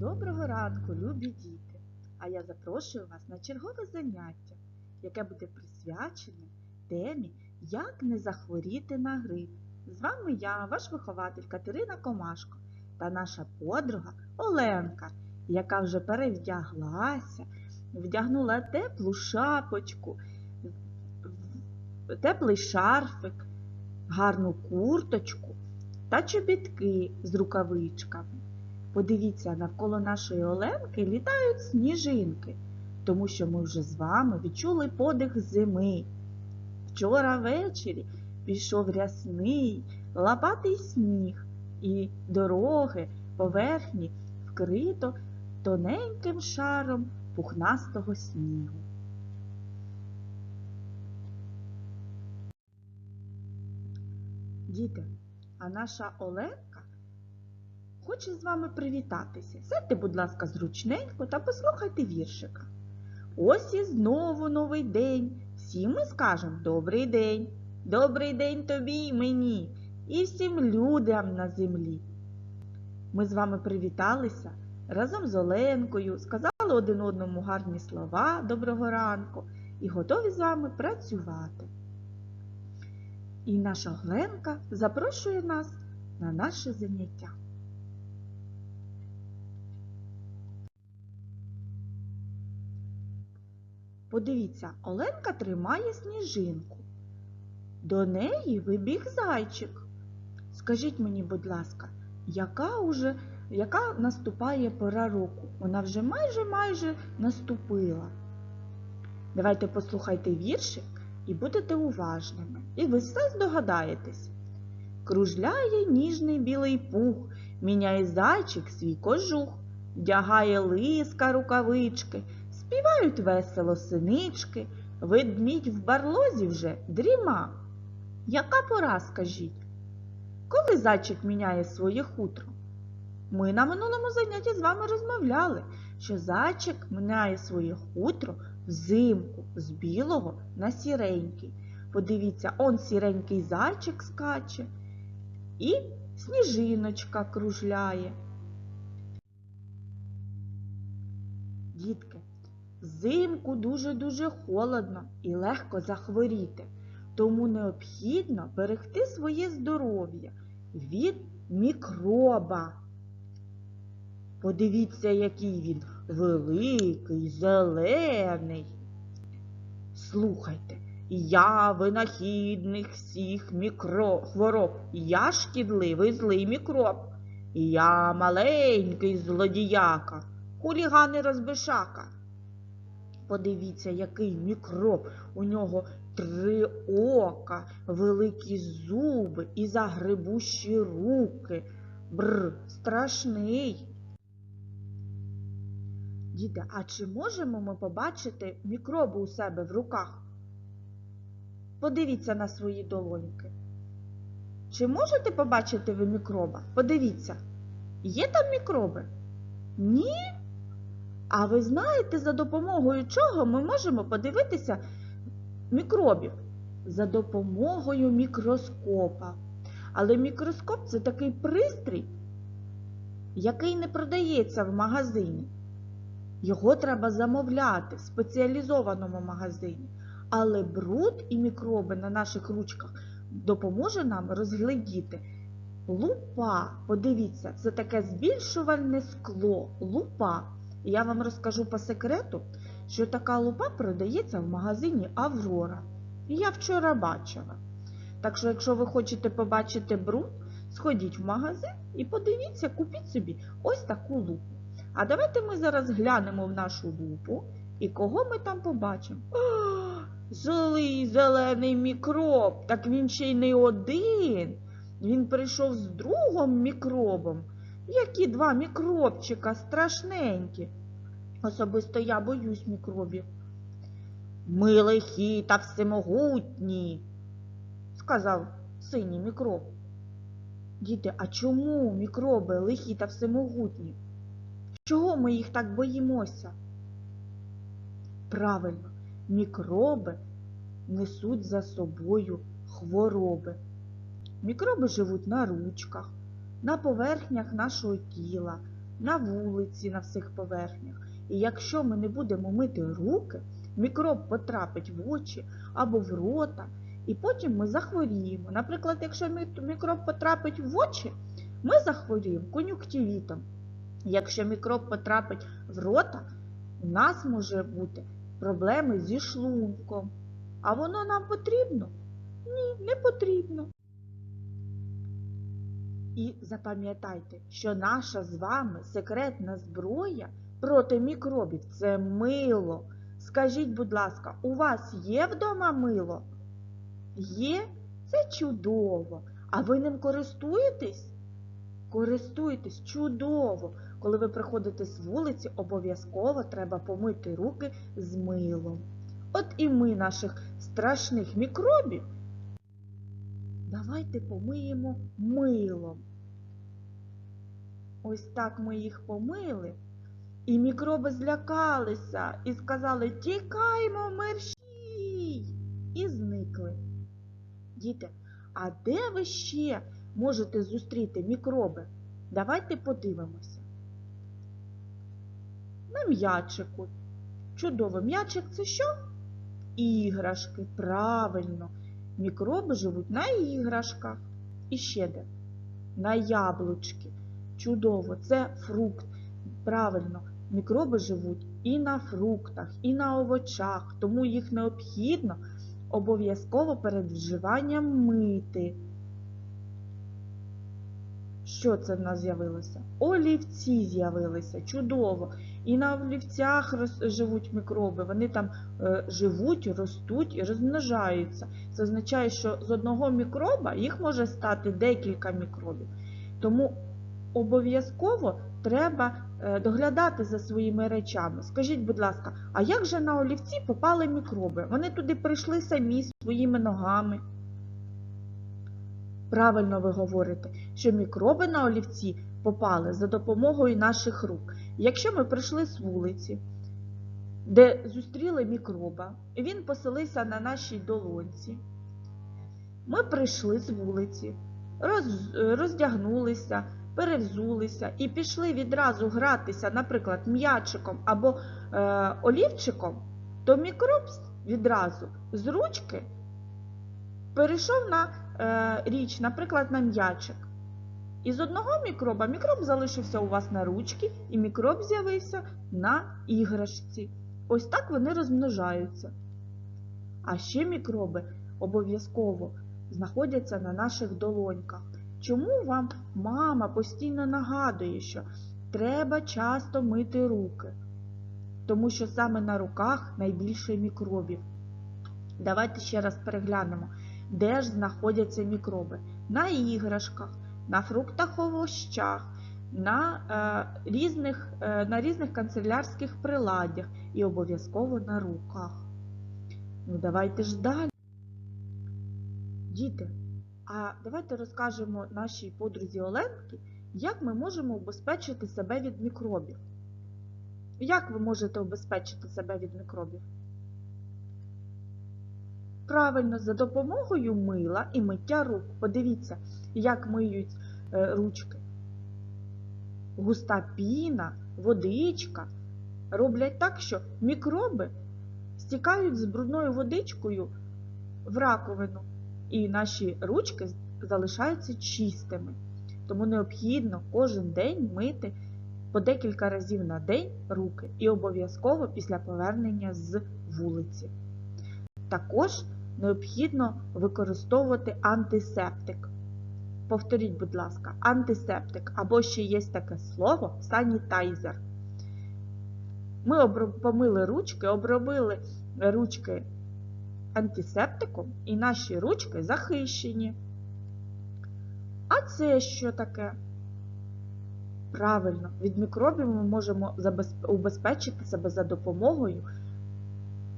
Доброго ранку, любі діти! А я запрошую вас на чергове заняття, яке буде присвячене темі Як не захворіти на грип. З вами я, ваш вихователь Катерина Комашко та наша подруга Оленка, яка вже перевдяглася, вдягнула теплу шапочку, теплий шарфик, гарну курточку та чобітки з рукавичками. Подивіться, навколо нашої Оленки літають сніжинки, тому що ми вже з вами відчули подих зими. Вчора ввечері пішов рясний, лопатий сніг, і дороги, поверхні вкрито тоненьким шаром пухнастого снігу. Діти, а наша Оленка хоче з вами привітатися. Сядьте, будь ласка, зручненько та послухайте віршика. Ось і знову новий день. Всі ми скажемо добрий день. Добрий день тобі й мені і всім людям на землі. Ми з вами привіталися разом з Оленкою, сказали один одному гарні слова доброго ранку і готові з вами працювати. І наша Оленка запрошує нас на наше заняття. Подивіться, Оленка тримає сніжинку. До неї вибіг зайчик. Скажіть мені, будь ласка, яка уже, яка наступає пора року? Вона вже майже майже наступила. Давайте послухайте віршик і будете уважними. І ви все здогадаєтесь. Кружляє ніжний білий пух, міняє зайчик свій кожух, вдягає лиска рукавички, співають весело синички, ведмідь в барлозі вже дріма. Яка пора, скажіть? Коли зайчик міняє своє хутро? Ми на минулому занятті з вами розмовляли, що зайчик міняє своє хутро взимку з білого на сіренький. Подивіться, он сіренький зайчик скаче і сніжиночка кружляє. Дітки, взимку дуже-дуже холодно і легко захворіти, тому необхідно берегти своє здоров'я від мікроба. Подивіться, який він великий, зелений. Слухайте, я винахідних всіх мікро... хвороб, я шкідливий злий мікроб, я маленький злодіяка, хулігани розбишака. Подивіться, який мікроб, у нього три ока, великі зуби і загребущі руки. Бр, страшний. Діти, а чи можемо ми побачити мікроби у себе в руках? Подивіться на свої долоньки. Чи можете побачити ви мікроба? Подивіться, є там мікроби? Ні? А ви знаєте, за допомогою чого ми можемо подивитися мікробів? За допомогою мікроскопа. Але мікроскоп це такий пристрій, який не продається в магазині. Його треба замовляти в спеціалізованому магазині. Але бруд і мікроби на наших ручках допоможе нам розглядіти. Лупа, подивіться, це таке збільшувальне скло. Лупа. Я вам розкажу по секрету, що така лупа продається в магазині Аврора. Я вчора бачила. Так що, якщо ви хочете побачити бруд, сходіть в магазин і подивіться, купіть собі ось таку лупу. А давайте ми зараз глянемо в нашу лупу і кого ми там побачимо. О, злий зелений мікроб, так він ще й не один. Він прийшов з другим мікробом. Які два мікробчика страшненькі. Особисто я боюсь мікробів. Ми лихі та всемогутні, сказав синій мікроб. Діти, а чому мікроби лихі та всемогутні? Чого ми їх так боїмося? Правильно, мікроби несуть за собою хвороби. Мікроби живуть на ручках, на поверхнях нашого тіла, на вулиці, на всіх поверхнях. І якщо ми не будемо мити руки, мікроб потрапить в очі або в рота, і потім ми захворіємо. Наприклад, якщо мікроб потрапить в очі, ми захворіємо кон'юктивітом. Якщо мікроб потрапить в рота, у нас може бути проблеми зі шлунком. А воно нам потрібно? Ні, не потрібно. І запам'ятайте, що наша з вами секретна зброя проти мікробів це мило. Скажіть, будь ласка, у вас є вдома мило? Є? Це чудово. А ви ним користуєтесь? Користуйтесь чудово. Коли ви приходите з вулиці, обов'язково треба помити руки з милом. От і ми наших страшних мікробів давайте помиємо милом. Ось так ми їх помили, і мікроби злякалися і сказали Тікаймо, мерщій! І зникли. Діти, а де ви ще можете зустріти мікроби? Давайте подивимося. На м'ячику. Чудово, м'ячик це що? Іграшки, правильно. Мікроби живуть на іграшках. І ще де? На яблучки. Чудово, це фрукт. Правильно, мікроби живуть і на фруктах, і на овочах, тому їх необхідно обов'язково перед вживанням мити. Що це в нас з'явилося? Олівці з'явилися, чудово. І на олівцях роз- живуть мікроби. Вони там е, живуть, ростуть і розмножаються. Це означає, що з одного мікроба їх може стати декілька мікробів. Тому обов'язково треба е, доглядати за своїми речами. Скажіть, будь ласка, а як же на олівці попали мікроби? Вони туди прийшли самі своїми ногами. Правильно ви говорите, що мікроби на олівці попали за допомогою наших рук. Якщо ми прийшли з вулиці, де зустріли мікроба, і він поселився на нашій долонці, ми прийшли з вулиці, роз, роздягнулися, перевзулися і пішли відразу гратися, наприклад, м'ячиком або е, олівчиком, то мікроб відразу з ручки перейшов на е, річ, наприклад, на м'ячик. І з одного мікроба мікроб залишився у вас на ручці, і мікроб з'явився на іграшці. Ось так вони розмножаються. А ще мікроби обов'язково знаходяться на наших долоньках. Чому вам мама постійно нагадує, що треба часто мити руки? Тому що саме на руках найбільше мікробів. Давайте ще раз переглянемо, де ж знаходяться мікроби. На іграшках, на фруктах овощах, на, е, різних, е, на різних канцелярських приладдях і обов'язково на руках. Ну, давайте ж далі. Діти, а давайте розкажемо нашій подрузі Оленки, як ми можемо убезпечити себе від мікробів. Як ви можете убезпечити себе від мікробів? Правильно, за допомогою мила і миття рук. Подивіться, як миють е, ручки. Густа піна, водичка роблять так, що мікроби стікають з брудною водичкою в раковину, і наші ручки залишаються чистими. Тому необхідно кожен день мити по декілька разів на день руки і обов'язково після повернення з вулиці. Також необхідно використовувати антисептик. Повторіть, будь ласка, антисептик або ще є таке слово санітайзер. Ми помили ручки, обробили ручки антисептиком, і наші ручки захищені. А це що таке? Правильно, від мікробів ми можемо убезпечити себе за допомогою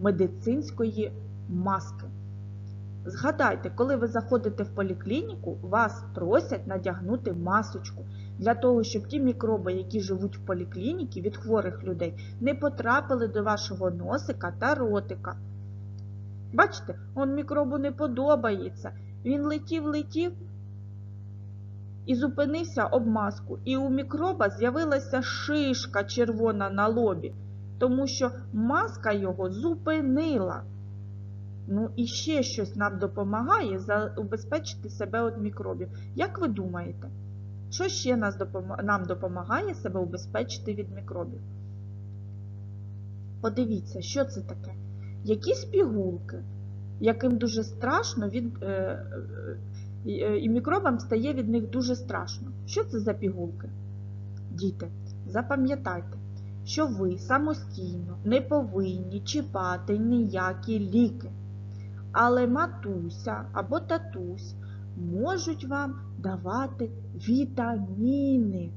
медицинської маски. Згадайте, коли ви заходите в поліклініку, вас просять надягнути масочку для того, щоб ті мікроби, які живуть в поліклініці від хворих людей, не потрапили до вашого носика та ротика. Бачите, он мікробу не подобається. Він летів, летів і зупинився об маску, і у мікроба з'явилася шишка червона на лобі, тому що маска його зупинила. Ну і ще щось нам допомагає убезпечити себе від мікробів. Як ви думаєте, що ще нам допомагає себе убезпечити від мікробів? Подивіться, що це таке? Якісь пігулки, яким дуже страшно від, е, е, е, і мікробам стає від них дуже страшно. Що це за пігулки? Діти, запам'ятайте, що ви самостійно не повинні чіпати ніякі ліки. Але матуся або татусь можуть вам давати вітаміни.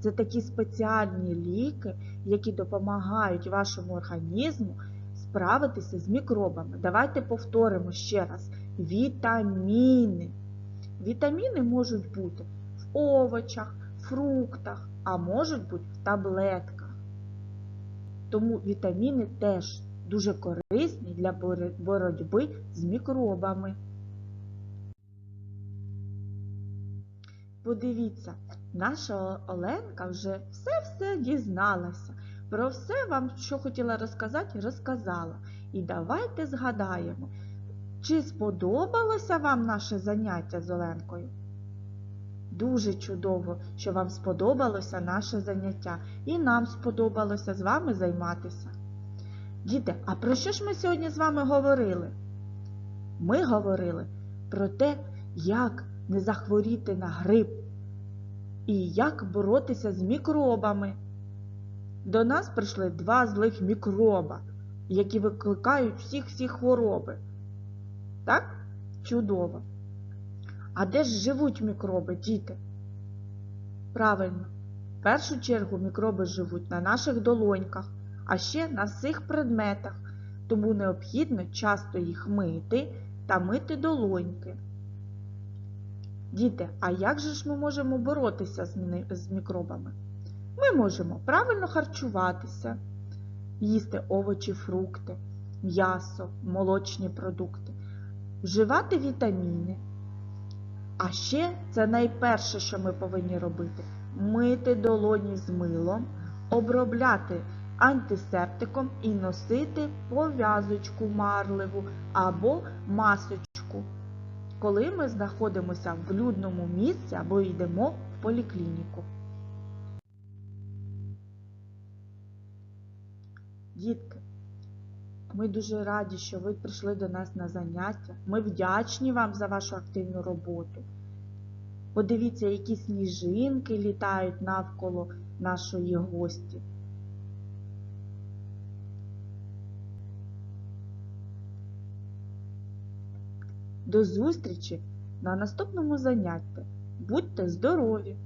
Це такі спеціальні ліки, які допомагають вашому організму справитися з мікробами. Давайте повторимо ще раз: вітаміни. Вітаміни можуть бути в овочах, фруктах, а можуть бути в таблетках. Тому вітаміни теж дуже корисні для боротьби з мікробами. Подивіться, наша Оленка вже все-все дізналася. Про все вам, що хотіла розказати, розказала. І давайте згадаємо, чи сподобалося вам наше заняття з Оленкою? Дуже чудово, що вам сподобалося наше заняття, і нам сподобалося з вами займатися. Діти, а про що ж ми сьогодні з вами говорили? Ми говорили про те, як не захворіти на грип і як боротися з мікробами. До нас прийшли два злих мікроба, які викликають всіх-всі хвороби. Так? Чудово. А де ж живуть мікроби, діти? Правильно, в першу чергу мікроби живуть на наших долоньках, а ще на всіх предметах, тому необхідно часто їх мити та мити долоньки. Діти, а як же ж ми можемо боротися з мікробами? Ми можемо правильно харчуватися, їсти овочі, фрукти, м'ясо, молочні продукти, вживати вітаміни. А ще це найперше, що ми повинні робити мити долоні з милом, обробляти антисептиком і носити пов'язочку марливу або масочку, коли ми знаходимося в людному місці або йдемо в поліклініку. Дітки, ми дуже раді, що ви прийшли до нас на заняття. Ми вдячні вам за вашу активну роботу. Подивіться, які сніжинки літають навколо нашої гості. До зустрічі на наступному занятті. Будьте здорові!